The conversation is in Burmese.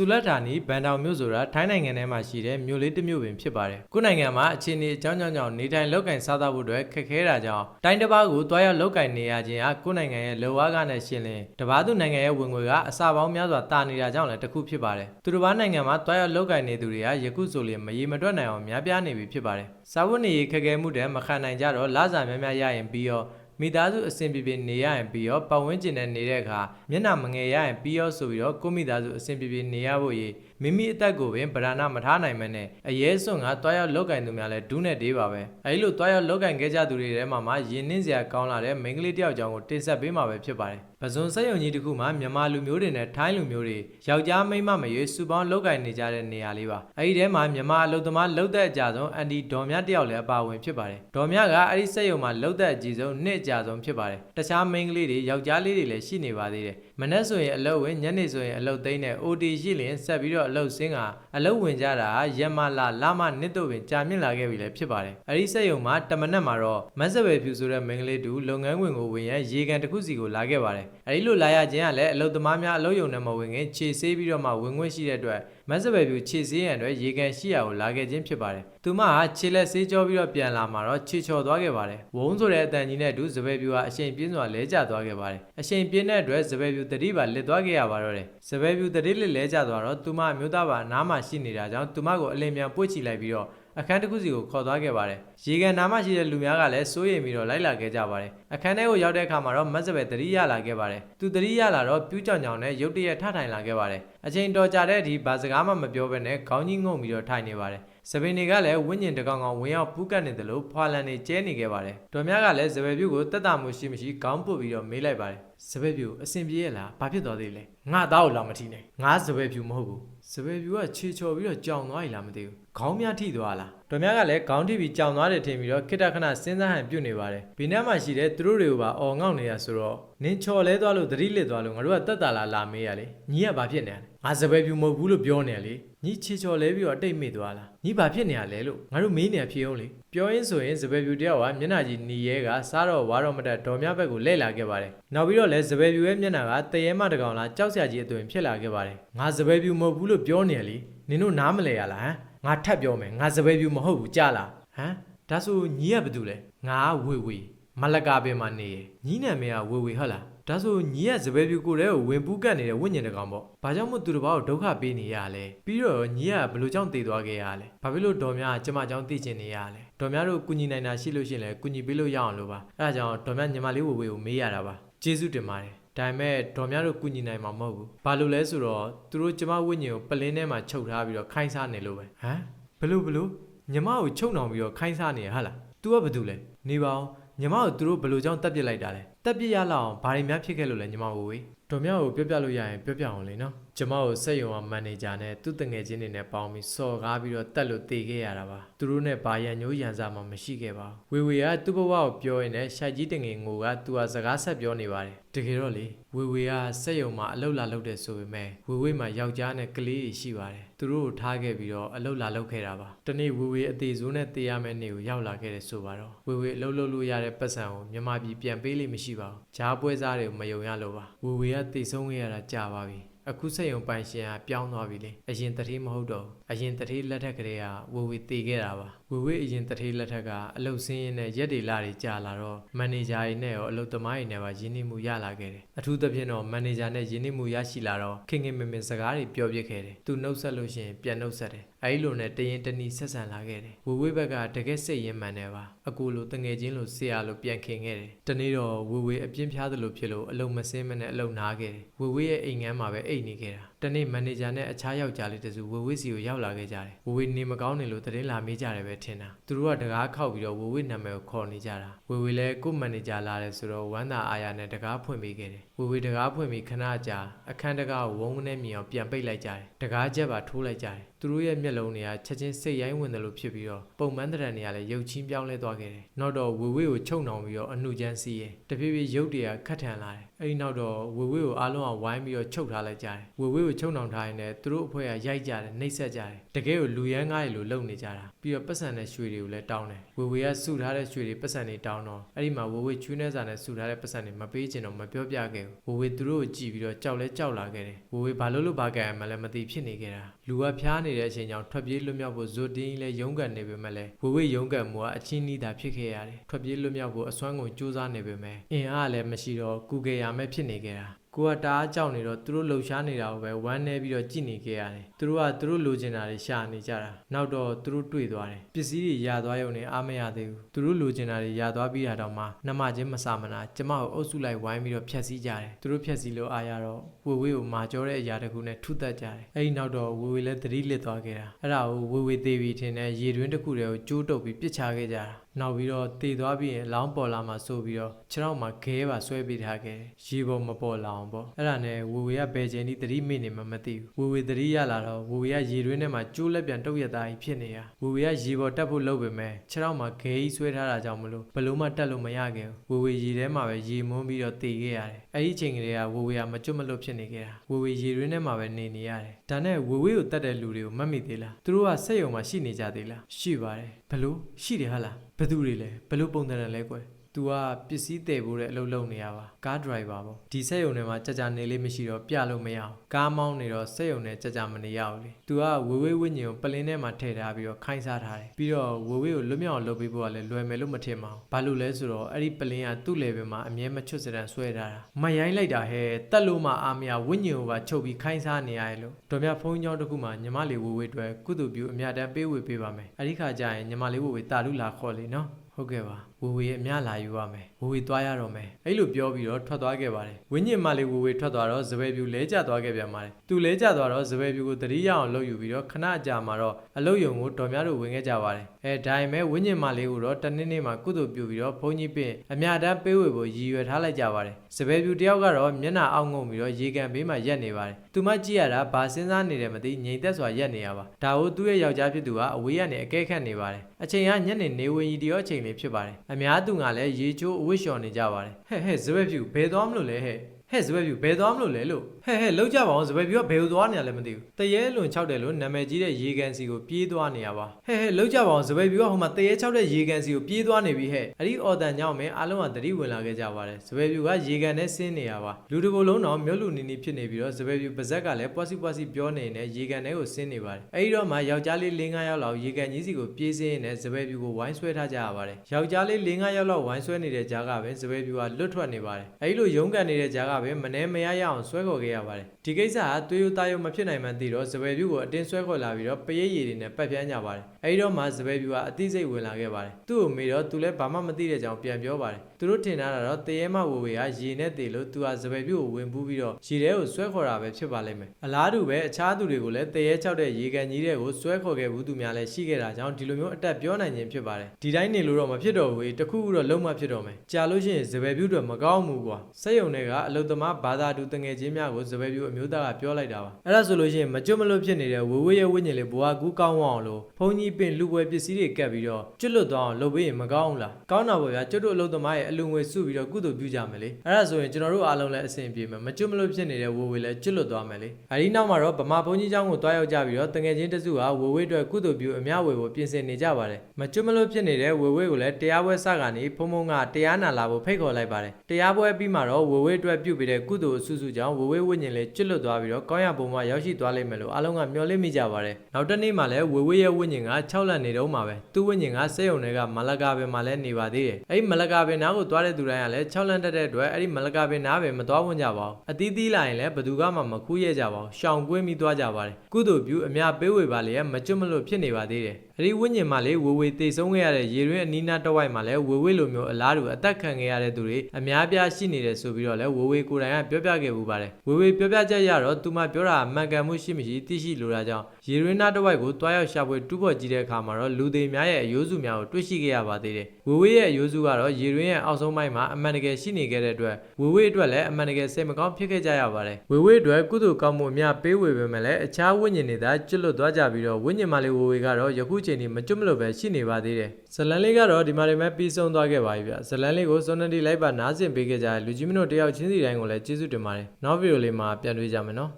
ဆူလက်ဌာနီဘန်တောင်မြို့ဆိုတာထိုင်းနိုင်ငံထဲမှာရှိတဲ့မြို့လေးတစ်မြို့ပင်ဖြစ်ပါတယ်။ကိုယ့်နိုင်ငံမှာအခြေအနေအကြောင်းကြောင့်ကြောင့်နေထိုင်လောက်ကင်စားသဖို့အတွက်ခက်ခဲတာကြောင့်တိုင်းတစ်ပါးကိုတွားရောက်လောက်ကင်နေရခြင်းဟာကိုယ့်နိုင်ငံရဲ့လောဝါးကနဲ့ရှင်လင်တပါးသူနိုင်ငံရဲ့ဝင်ငွေကအစာပေါင်းများစွာတာနေတာကြောင့်လည်းတစ်ခုဖြစ်ပါတယ်။သူတစ်ပါးနိုင်ငံမှာတွားရောက်လောက်ကင်နေသူတွေကယခုဆိုရင်မရေမတွက်နိုင်အောင်များပြားနေပြီဖြစ်ပါတယ်။စာဝတ်နေရေးခက်ခဲမှုတွေမခံနိုင်ကြတော့လစာများများရရင်ပြီးတော့ မိသားစုအဆင်ပြေပြေနေရရင်ပြီးတော့ပတ်ဝန်းကျင်နဲ့နေတဲ့အခါမျက်နှာမငယ်ရရင်ပြီးတော့ဆိုပြီးတော့ကိုယ့်မိသားစုအဆင်ပြေပြေနေရဖို့ရေ မိမိအသက်ကိုပင်ဗရဏမထားနိုင်မနဲ့အရေးစွန့်ကတွားရောက်လောက်ကင်သူများလဲဒူးနဲ့တေးပါပဲအဲဒီလိုတွားရောက်လောက်ကင်ခဲ့ကြသူတွေထဲမှာမှယဉ်နှင်းစရာကောင်းလာတဲ့မိန်းကလေးတစ်ယောက်ကြောင့်ကိုတင်ဆက်ပေးမှာပဲဖြစ်ပါတယ်ပဇွန်စက်ယုံကြီးတစ်ခုမှာမြန်မာလူမျိုးတွေနဲ့ထိုင်းလူမျိုးတွေယောက်ျားမိန်းမမရွေးစုပေါင်းလောက်ကင်နေကြတဲ့နေရာလေးပါအဲဒီထဲမှာမြန်မာအလုသမားလှုပ်တဲ့အကြဆုံးအန်ဒီဒေါ်မြတယောက်လည်းအပါဝင်ဖြစ်ပါတယ်ဒေါ်မြကအဲဒီစက်ယုံမှာလှုပ်တဲ့အကြီးဆုံးနှစ်အကြဆုံးဖြစ်ပါတယ်တခြားမိန်းကလေးတွေယောက်ျားလေးတွေလည်းရှိနေပါသေးတယ်မနေ့ဆိုရင်အလုပ်ဝင်ညနေဆိုရင်အလုပ်သိမ်းတဲ့ OT ရှိလျင်ဆက်ပြီးတော့အလုပ်ဆင်းကအလုပ်ဝင်ကြတာရက်မလာလမနှစ်တို့ပင်ကြာမြင့်လာခဲ့ပြီလည်းဖြစ်ပါတယ်အဲဒီစက်ယုံမှာတမနက်မှာတော့မက်ဆဝယ်ဖြူဆိုတဲ့မိန်းကလေးတူလုပ်ငန်းဝင်ကိုဝင်ရန်ရေကန်တစ်ခုစီကိုလာခဲ့ပါတယ်အဲဒီလိုလာရခြင်းကလည်းအလုပ်သမားများအလုပ်ယုံနဲ့မဝင်ခင်ခြေဆေးပြီးတော့မှဝင်ခွင့်ရှိတဲ့အတွက် မက်ဆဝယ်ဖြူခြေဆေးရန်အတွက်ရေကန်ရှိရာကိုလာခဲ့ခြင်းဖြစ်ပါတယ်သူမဟာခြေလက်ဆေးကြောပြီးတော့ပြန်လာမှာတော့ခြေချော်သွားခဲ့ပါတယ်ဝုံးဆိုတဲ့အတန်ကြီးနဲ့အတူစပယ်ဖြူဟာအချိန်ပြင်းစွာလဲကျသွားခဲ့ပါတယ်အချိန်ပြင်းတဲ့အတွက်စပယ်ဖြူတတိပါလစ်သွားခဲ့ရပါတော့တယ်စပယ်ဖြူတတိလစ်လဲကျသွားတော့သူမအမျိုးသားပါနားမှာရှိနေတာကြောင့်သူမကိုအလင်းမြန်ပွေ့ချီလိုက်ပြီးတော့ အခန်းတစ်ခုစီကိုခေါ်သွားခဲ့ပါတယ်။ရေကန်နားမရှိတဲ့လူများကလည်းစိုးရိမ်ပြီးတော့လိုက်လာခဲ့ကြပါတယ်။အခန်းထဲကိုရောက်တဲ့အခါမှာတော့မတ်စပယ်တတိရလာခဲ့ပါတယ်။သူတတိရလာတော့ပြူးကြောင်ကြောင်နဲ့ရုတ်တရက်ထထိုင်လာခဲ့ပါတယ်။အချိန်တော်ကြာတဲ့အထိဘာစကားမှမပြောဘဲနဲ့ခေါင်းကြီးငုံပြီးတော့ထိုင်နေပါတယ်။စပင်တွေကလည်းဝိညာဉ်တကောင်ကောင်ဝင်ရောက်ပူးကတ်နေတယ်လို့ဖွာလန်နေကျဲနေခဲ့ပါတယ်။တော်များကလည်းစပယ်ပြူကိုတက်တာမှုရှိမရှိခေါင်းပုတ်ပြီးတော့မေးလိုက်ပါတယ်။စပယ်ပြူအဆင်ပြေရဲ့လား။ဘာဖြစ်သွားသေးလဲ။ငါသားကိုလာမထီနဲ့။ငါစပယ်ပြူမဟုတ်ဘူး။ စပယ်ပြူကခြေချော်ပြီးတော့ကြောင်သွား ਈ လားမသိဘူး။ခေါင်းများထိသွားလား။တော်များကလည်းခေါင်းထိပြီးကြောင်သွားတယ်ထင်ပြီးတော့ခိတ္တခဏစဉ်းစားဟန်ပြုတ်နေပါတယ်။ဘီနက်မှာရှိတဲ့သူတို့တွေကိုပါအော်ငေါက်နေရဆိုတော့နင်းချော်လဲသွားလို့သတိလစ်သွားလို့ငါတို့ကတက်တာလာလာမေးရလေ။ညီကဘာဖြစ်နေရလဲ။ငါစပယ်ပြူမဟုတ်ဘူးလို့ပြောနေရလေ။ညီခြေချော်လဲပြီးတော့အတိတ်မိသွားလား။ညီဘာဖြစ်နေရလဲလို့ငါတို့မေးနေရဖြစ်အောင်လေ။ပြောရင်းဆိုရင်စပယ်ပြူတယောက်ကမျက်နှာကြီးနီရဲကစားတော့ဝါတော့မတက်ဒေါ်မြဘက်ကိုလှည့်လာခဲ့ပါတယ်။နောက်ပြီးတော့လည်းစပယ်ပြူရဲ့မျက်နှာကတရေမတကောင်လားကြောက်စရာကြီးအသွင်ဖြစ်လာခဲ့ပါတယ်။ငါစပယ်ပြူမဟုတ်ဘူးလို့ပြောနေရလေ။နင်တို့နားမလဲရလားဟမ်။ငါထပ်ပြောမယ်ငါစပယ်ပြူမဟုတ်ဘူးကြားလား။ဟမ်ဒါဆိုညီကဘာတူလဲ။ငါဝေဝေမလကာပင်မှာနေရညီနာမည်ကဝေဝေဟုတ်လား။ဒါဆိုညီကစပယ်ပြူကိုတဲ့ကိုဝင်ပူးကတ်နေတဲ့ဝိညာဉ်တကောင်ပေါ့။ဘာကြောင့်မို့သူတစ်ပါးကိုဒုက္ခပေးနေရလဲ။ပြီးတော့ညီကဘယ်လိုကြောင့်တည်သွားခဲ့ရလဲ။ဘာဖြစ်လို့ဒေါ်များကကျမကြောင့်တည်ချင်နေရလဲ။ဒေါ်များတို့ကုညီနိုင်တာရှိလို့ရှိရင်လည်းကုညီပေးလို့ရအောင်လို့ပါ။အဲဒါကြောင့်ဒေါ်များညီမလေးဝေဝေကိုမေးရတာပါ။ကျေးဇူးတင်ပါတယ်။ ဒါပေမဲ့ဒေါ်များတို့ကုညီနိုင်မှာမဟုတ်ဘူး။ဘာလို့လဲဆိုတော့သူတို့ကျမဝိညာဉ်ကိုပလင်းထဲမှာချုပ်ထားပြီးတော့ခိုင်းစားနေလို့ပဲ။ဟမ်ဘလို့ဘလို့ညီမကိုချုပ်နှောင်ပြီးတော့ခိုင်းစားနေရဟာလား။ तू ကဘာတူလဲ။နေပါအောင်ညီမကိုသူတို့ဘယ်လိုကြောင့်တက်ပစ်လိုက်တာလဲတက်ပစ်ရလောက်အောင်ဘာတွေများဖြစ်ခဲ့လို့လဲညီမကိုဝေဒေါ်မြကိုပြောပြလို့ရရင်ပြောပြအောင်လေနော် ကျမကိုစက်ရုံကမန်နေဂျာနဲ့သူ့တငယ်ချင်းတွေနဲ့ပေါင်းပြီးစော်ကားပြီးတော့တက်လို့တည်ခဲ့ရတာပါသူတို့နဲ့ဘာရန်ညိုးရန်စားမှမရှိခဲ့ပါဘူးဝေဝေကသူ့ဘဝကိုပြောရင်းနဲ့ရှိုက်ကြီးတငယ်ငိုကသူဟာစကားဆက်ပြောနေပါတယ်တကယ်တော့လေဝေဝေကစက်ရုံမှာအလုပ်လာလုပ်တယ်ဆိုပေမဲ့ဝေဝေမှာယောက်ျားနဲ့ကလေးတွေရှိပါတယ်သူတို့ကိုထားခဲ့ပြီးတော့အလုပ်လာလုပ်ခဲ့တာပါတနေ့ဝေဝေအသေးစိုးနဲ့တေးရမယ့်နေ့ကိုရောက်လာခဲ့တယ်ဆိုပါတော့ဝေဝေအလုပ်လုပ်လို့ရတဲ့ပတ်စံကိုမြန်မာပြည်ပြန်ပေးလိမ့်မရှိပါဘူးဂျားပွဲစားတွေကိုမယုံရလို့ပါဝေဝေကတေဆုံးခဲ့ရတာကြာပါပြီ အခုစက်ရုံပိုင်ရှင်ကပြောင်းသွားပြီလေအရင်တတိမဟုတ်တော့ဘူးအရင်တတိလက်ထက်ကလေးကဝေဝေတည်ခဲ့တာပါ ဝေဝေအရင်တတိလက်ထက်ကအလုပ်ဆင်းရင်နဲ့ရက်တွေလာတွေကြာလာတော့မန်နေဂျာတွေနဲ့ရောအလုပ်သမားတွေနဲ့ပါရင်းနှီးမှုရလာခဲ့တယ်အထူးသဖြင့်တော့မန်နေဂျာနဲ့ရင်းနှီးမှုရရှိလာတော့ခင်ခင်မင်မင်စကားတွေပြောပြခဲ့တယ်သူနှုတ်ဆက်လို့ရှိရင်ပြန်နှုတ်ဆက်တယ်အဲဒီလိုနဲ့တရင်တနီဆက်ဆံလာခဲ့တယ်ဝေဝေဘက်ကတကယ်စိတ်ရင်းမှန်တယ်ပါအကူလိုတငယ်ချင်းလိုဆရာလိုပြန်ခင်ခဲ့တယ်တနေ့တော့ဝေဝေအပြင်းပြားသလိုဖြစ်လို့အလုံးမစင်းမနဲ့အလုံးနားခဲ့တယ်ဝေဝေရဲ့အိမ်ငန်းမှာပဲအိတ်နေခဲ့တာ တနေ့မန်နေဂျာနဲ့အခြားယောက်ျားလေးတစုဝေဝေစီကိုရောက်လာခဲ့ကြတယ်ဝေဝေနေမကောင်းနေလို့တရင်လာမေးကြတယ်ပဲထင်တာသူတို့ကတကားခောက်ပြီးတော့ဝေဝေနာမည်ကိုခေါ်နေကြတာဝေဝေလည်းကို့မန်နေဂျာလာတယ်ဆိုတော့ဝမ်းသာအားရနဲ့တကားဖွင့်ပေးခဲ့တယ်ဝေဝေတကားဖွင့်ပြီးခဏကြာအခန်းတကားကိုဝုန်းဝန်းနဲ့မြင်အောင်ပြန်ပိတ်လိုက်ကြတယ်တကားချက်ပါထိုးလိုက်ကြတယ်သူတို့ရဲ့မျက်လုံးတွေကချက်ချင်းစိတ်ရိုင်းဝင်တယ်လို့ဖြစ်ပြီးတော့ပုံမှန်တဲ့နေရာလည်းရုပ်ချင်းပြောင်းလဲသွားခဲ့တယ်။နောက်တော့ဝေဝေကိုချုံနှောင်ပြီးတော့အနှုချမ်းစီးရင်တဖြည်းဖြည်းရုပ်တွေကခတ်ထန်လာတယ်။အဲ့ဒီနောက်တော့ဝေဝေးကိုအားလုံးကဝိုင်းပြီးတော့ချုပ်ထားလိုက်ကြတယ်ဝေဝေးကိုချုပ်နှောင်ထားရင်လည်းသူတို့အဖွဲ့ကရိုက်ကြတယ်နှိပ်စက်ကြတယ်တကယ်ကိုလူရန်ကားတွေလိုလုပ်နေကြတာပြီးတော့ပတ်စံတဲ့ရွှေတွေကိုလည်းတောင်းတယ်ဝေဝေးကစုထားတဲ့ရွှေတွေပတ်စံတွေတောင်းတော့အဲ့ဒီမှာဝေဝေးချွေးနေစာနဲ့စုထားတဲ့ပတ်စံတွေမပေးချင်တော့မပြောပြခဲ့ဘူးဝေဝေးသူတို့ကိုကြည့်ပြီးတော့ကြောက်လဲကြောက်လာခဲ့တယ်ဝေဝေးဘာလို့လို့ဘာကြံမှလည်းမသိဖြစ်နေခဲ့တာလူကဖျားနေတဲ့အချိန်ကြောင့်ထွက်ပြေးလွတ်မြောက်ဖို့ဇိုတင်းကြီးလည်းရုန်းကန်နေပေမဲ့လည်းဝေဝေးရုန်းကန်မှုကအချင်းနီးတာဖြစ်ခဲ့ရတယ်ထွက်ပြေးလွတ်မြောက်ဖို့အစွမ်းကုန်စူးစမ်းနေပေမဲ့အင်အားလည်းမရှိတော့ကုကေရမဲ့ဖြစ်နေခဲ့တာ ကိုကတအားကြောက်နေတော့သူတို့လှုပ်ရှားနေတာကိုပဲဝမ်းနေပြီးတော့ကြည်နေခဲ့ရတယ်။သူတို့ကသူတို့လိုချင်တာတွေရှာနေကြတာ။နောက်တော့သူတို့တွေ့သွားတယ်။ပစ္စည်းတွေရသွားရုံနဲ့အားမရသေးဘူး။သူတို့လိုချင်တာတွေရသွားပြီးတာတော့မှနှမချင်းမဆမနာကျမကိုအုပ်စုလိုက်ဝိုင်းပြီးတော့ဖျက်ဆီးကြတယ်။သူတို့ဖျက်ဆီးလို့အားရတော့ဝေဝေကိုမာကြောတဲ့အရာတစ်ခုနဲ့ထုသက်ကြတယ်။အဲဒီနောက်တော့ဝေဝေလည်းသတိလစ်သွားခဲ့တာ။အဲ့ဒါကိုဝေဝေသေးပြီထင်တဲ့ရေတွင်းတစ်ခုတည်းကိုကျိုးတုပ်ပြီးပစ်ချခဲ့ကြတာ။နောက်ပြီးတော့တည်သွားပြီးရင်အလောင်းပေါ်လာမှဆိုပြီးတော့ခြေထောက်မှာခဲပါဆွဲပေးထားခဲ့တယ်ရေပေါ်မပေါ်လာအောင်ပေါ့အဲ့ဒါနဲ့ဝေဝေကဘယ်ချိန်ဒီသတိမိနေမှမသိဘူးဝေဝေသတိရလာတော့ဝေဝေကရေတွင်းထဲမှာကျိုးလက်ပြန်တုတ်ရသားကြီးဖြစ်နေရဝေဝေကရေပေါ်တက်ဖို့လုပ်ပေမဲ့ခြေထောက်မှာခဲကြီးဆွဲထားတာကြောင့်မလို့ဘလို့မှတက်လို့မရခဲ့ဘူးဝေဝေရေထဲမှာပဲရေမွန်းပြီးတော့တည်ခဲ့ရတယ် အဲ့ဒီချိန်ကလေးကဝေဝေကမကျွတ်မလွတ်ဖြစ်နေခဲ့တာဝေဝေရေတွင်းထဲမှာပဲနေနေရတယ်ဒါနဲ့ဝေဝေကိုတတ်တဲ့လူတွေကိုမတ်မိသေးလားသူတို့ကစက်ရုံမှာရှိနေကြသေးလားရှိပါတယ်ဘလို့ရှိတယ်ဟာလားဘယ်သူတွေလဲဘယ်လိုပုံစံနဲ့လဲကွယ် तू ကပစ္စည်းတည်ဖို့တဲ့အလုပ်လုပ်နေရပါကားဒရိုင်ဘာပေါ့ဒီစက်ရုံထဲမှာကြကြနေလေးမရှိတော့ပြလို့မရအောင်ကားမောင်းနေတော့စက်ရုံနဲ့ကြကြမနေရဘူးလေ तू ကဝေဝေးဝိညာဉ်ကိုပလင်းထဲမှာထည့်ထားပြီးတော့ခိုင်းစားထားတယ်ပြီးတော့ဝေဝေးကိုလွတ်မြောက်အောင်လုပ်ပေးဖို့ကလည်းလွယ်မယ်လို့မထင်ပါဘူးဘာလို့လဲဆိုတော့အဲ့ဒီပလင်းကသူ့ level မှာအမြဲမချွတ်စရန်ဆွဲထားတာမရိုင်းလိုက်တာဟဲ့တက်လို့မှအာမရဝိညာဉ်ကိုပါချုပ်ပြီးခိုင်းစားနေရတယ်လို့တော်မြဖုန်းကြောင်းတစ်ခုမှာညီမလေးဝေဝေးအတွက်ကုသိုလ်ပြုအမြတ်တမ်းပေးဝေပေးပါမယ်အဲ့ဒီခါကျရင်ညီမလေးဝေဝေးတာလူလာခေါ်လေနော်ဟုတ်ကဲ့ပါ ဝေဝေအများလာယူရမယ်ဝေဝေသွားရတော့မယ်အဲ့လိုပြောပြီးတော့ထွက်သွားခဲ့ပါတယ်ဝင်းညင်မလေးဝေဝေထွက်သွားတော့ဇပယ်ပြူလဲကျသွားခဲ့ပြန်ပါတယ်သူလဲကျသွားတော့ဇပယ်ပြူကိုတတိယအောင်လှုပ်ယူပြီးတော့ခဏကြာမှာတော့အလုတ်ယုံကိုတော်များတို့ဝင်ခဲ့ကြပါတယ်အဲဒါပေမဲ့ဝင်းညင်မလေးကိုတော့တနေ့နေ့မှာကုသိုလ်ပြုပြီးတော့ဘုန်းကြီးပင်အမြတ်တမ်းပေးဝေဖို့ရည်ရွယ်ထားလိုက်ကြပါတယ်ဇပယ်ပြူတယောက်ကတော့မျက်နှာအောက်ငုံပြီးတော့ရေကန်ဘေးမှာရက်နေပါတယ်သူမကြည့်ရတာဘာစဉ်းစားနေတယ်မသိငြိမ်သက်စွာရက်နေရပါဒါကိုသူ့ရဲ့ယောက်ျားဖြစ်သူကအဝေးကနေအကဲခတ်နေပါတယ်အချိန်ကညနေနေဝင်ကြီးတရောအချိန်လေးဖြစ်ပါတယ်အများသူကလည်းရေချိုးအဝတ်လျှော်နေကြပါတယ်ဟဲ့ဟဲ့ဇပက်ဖြူဘယ်သွားမလို့လဲဟဲ့ ဟဲ့ဇပက်ဖြူဘယ်သွားမလို့လဲလို့ဟဲ့ဟဲ့လောက်ကြပါအောင်ဇပက်ဖြူကဘယ်ကိုသွားနေရလဲမသိဘူးတရဲလွန်၆တယ်လို့နာမည်ကြီးတဲ့ရေကန်စီကိုပြေးသွားနေရပါဟဲ့ဟဲ့လောက်ကြပါအောင်ဇပက်ဖြူကဟိုမှာတရဲ၆တဲ့ရေကန်စီကိုပြေးသွားနေပြီဟဲ့အဲ့ဒီအော်တန်ကြောင့်မင်းအားလုံးကတတိဝင်လာခဲ့ကြပါတယ်ဇပက်ဖြူကရေကန်နဲ့ဆင်းနေရပါလူတစ်ကိုယ်လုံးတော့မြို့လူနီနီဖြစ်နေပြီးတော့ဇပက်ဖြူပါဇက်ကလည်းပွားစီပွားစီပြောနေနေရေကန်ထဲကိုဆင်းနေပါတယ်အဲ့ဒီတော့မှယောက်ျားလေး၄၅ယောက်လောက်ရေကန်ကြီးစီကိုပြေးစင်းနေဇပက်ဖြူကိုဝိုင်းဆွဲထားကြရပါတယ်ယောက်ျားလေး၄၅ယောက်လောက်ဝိုင်းဆွဲနေတဲ့ကြားကပဲဇပက်ဖြူကလွတ်ထွက်နေပါတယ်အဲ့ဒီလိုရုန်းကန်နေတဲ့ကြားကပဲမနှဲမရရအောင်ဆွဲခေါ်ခဲ့ရပါတယ်ဒီကိစ္စကသွေးရိုးသားရိုးမဖြစ်နိုင်မှန်းသိတော့ဇပယ်ပြူကိုအတင်းဆွဲခေါ်လာပြီးတော့ပရိတ်ရည်တွေနဲ့ပတ်ပြန်းကြပါတယ်အဲဒီတော့မှဇပယ်ပြူကအသိစိတ်ဝင်လာခဲ့ပါတယ်သူ့ကိုမေးတော့သူလည်းဘာမှမသိတဲ့အကြောင်းပြန်ပြောပါတယ် သူတို့ထင်ထားတာတော့တရေမဝေဝေကရေနဲ့တည်လို့သူဟာဇပယ်ပြူကိုဝင်ပူးပြီးတော့ရေထဲကိုဆွဲခေါ်တာပဲဖြစ်ပါလိမ့်မယ်အလားတူပဲအခြားသူတွေကိုလည်းတရေချောက်တဲ့ရေကန်ကြီးတွေကိုဆွဲခေါ်ခဲ့ဘူးသူများလည်းရှိခဲ့တာကြောင့်ဒီလိုမျိုးအတက်ပြောနိုင်ခြင်းဖြစ်ပါတယ်ဒီတိုင်းနေလို့တော့မဖြစ်တော့ဘူးတခုခုတော့လုံးဝဖြစ်တော့မယ်ကြာလို့ရှိရင်ဇပယ်ပြူတော့မကောင်းဘူးကွာစက်ယုံတွေကအလုသမားဘာသာတူတငယ်ချင်းများကိုဇပယ်ပြူအမျိုးသားကပြောလိုက်တာပါအဲ့ဒါဆိုလို့ရှိရင်မကျွတ်မလွတ်ဖြစ်နေတဲ့ဝေဝေးရဲ့ဝိညာဉ်လေးဘွားကူးကောင်းအောင်လို့ဘုန်းကြီးပင်လူပွဲပစ္စည်းတွေကပ်ပြီးတော့ကျွတ်လွတ်သွားအောင်လုပ်ပေးရင်မကောင်းဘူးလားကောင်းတာပေါ့ဗျာကျွတ်တို့အလုသမားရဲ့အလူငွေစုပြီးတော့ကုသိုလ်ပြုကြမယ်လေအဲ့ဒါဆိုရင်ကျွန်တော်တို့အားလုံးလည်းအဆင်ပြေမယ်မကျွတ်မလွတ်ဖြစ်နေတဲ့ဝေဝေးလည်းကျွတ်လွတ်သွားမယ်လေအဲဒီနောက်မှာတော့ဗမာဘုန်းကြီးเจ้าကိုတွားရောက်ကြပြီးတော့တငယ်ချင်းတစုကဝေဝေးအတွက်ကုသိုလ်ပြုအများဝေဖို့ပြင်ဆင်နေကြပါတယ်မကျွတ်မလွတ်ဖြစ်နေတဲ့ဝေဝေးကိုလည်းတရားပွဲစကနေဖုံဖုံကတရားနာလာဖို့ဖိတ်ခေါ်လိုက်ပါတယ်တရားပွဲပြီးမှတော့ဝေဝေးအတွက်ပြုပေးတဲ့ကုသိုလ်အစုစုကြောင့်ဝေဝေးဝိညာဉ်လေးကျွတ်လွတ်သွားပြီးတော့ကောင်းရပုံမှာရောက်ရှိသွားလိမ့်မယ်လို့အားလုံးကမျှော်လင့်မိကြပါတယ်နောက်တစ်နေ့မှလည်းဝေဝေးရဲ့ဝိညာဉ်က6လက်နေတော့မှာပဲသူ့ဝိညာဉ်ကစက်ရုံတွေကမလကာပင်မှာလည်းနေပါသေးတယ်အဲ့ဒီမလကာပင်နားကို သွားတဲ့သူတိုင်းကလည်း6လက်တက်တဲ့အတွက်အဲ့ဒီမလကာပင်နားပဲမသွားဝင်ကြပါဘူးအသီးသီးလာရင်လည်းဘယ်သူကမှမခူးရဲကြပါဘူးရှောင်ကွင်းပြီးသွားကြပါတယ်ကုသိုလ်ပြုအများပေးဝေပါလေမကျွတ်မလွတ်ဖြစ်နေပါသေးတယ် အဲ့ဒီဝိညာဉ်မှလေဝေဝေတေဆုံးခဲ့ရတဲ့ရေရင်းအနီးနားတစ်ဝိုက်မှာလည်းဝေဝေလိုမျိုးအလားတူအသက်ခံခဲ့ရတဲ့သူတွေအများပြားရှိနေတယ်ဆိုပြီးတော့လည်းဝေဝေကိုယ်တိုင်ကပြောပြခဲ့ပူပါတယ်ဝေဝေပြောပြချက်ရတော့သူမပြောတာမှန်ကန်မှုရှိမရှိသိရှိလိုတာကြောင့်ရေရင်းနားတစ်ဝိုက်ကိုတွားရောက်ရှာဖွေတူးဖော်ကြည့်တဲ့အခါမှာတော့လူသေးများရဲ့အယိုးစုများကိုတွေ့ရှိခဲ့ရပါသေးတယ်ဝေဝေရဲ့အယိုးစုကတော့ရေရင်းရဲ့အောက်ဆုံးပိုင်းမှာအမှန်တကယ်ရှိနေခဲ့တဲ့အတွက်ဝေဝေအတွက်လည်းအမှန်တကယ်စိတ်မကောင်းဖြစ်ခဲ့ကြရပါတယ်ဝေဝေအတွက်ကုသိုလ်ကောင်းမှုအများပေးဝေပေမဲ့လည်းအခြားဝိညာဉ်တွေသာကျွတ်လွတ်သွားကြပြီးတော့ဝိညာဉ်မလေးဝေဝေကတော့ယခုချိန်ထိမကျွတ်မလို့ပဲရှိနေပါသေးတယ်ဇလန်လေးကတော့ဒီမှာနေမဲ့ပြီးဆုံးသွားခဲ့ပါပြီဗျဇလန်လေးကိုစွန်နတီလိုက်ပါနားဆင်ပေးခဲ့ကြတဲ့လူကြီးမတို့တယောက်ချင်းစီတိုင်းကိုလည်းကျေးဇူးတင်ပါတယ်နောက်ဗီဒီယိုလေးမှာပြန်တွေ့ကြမယ်နော်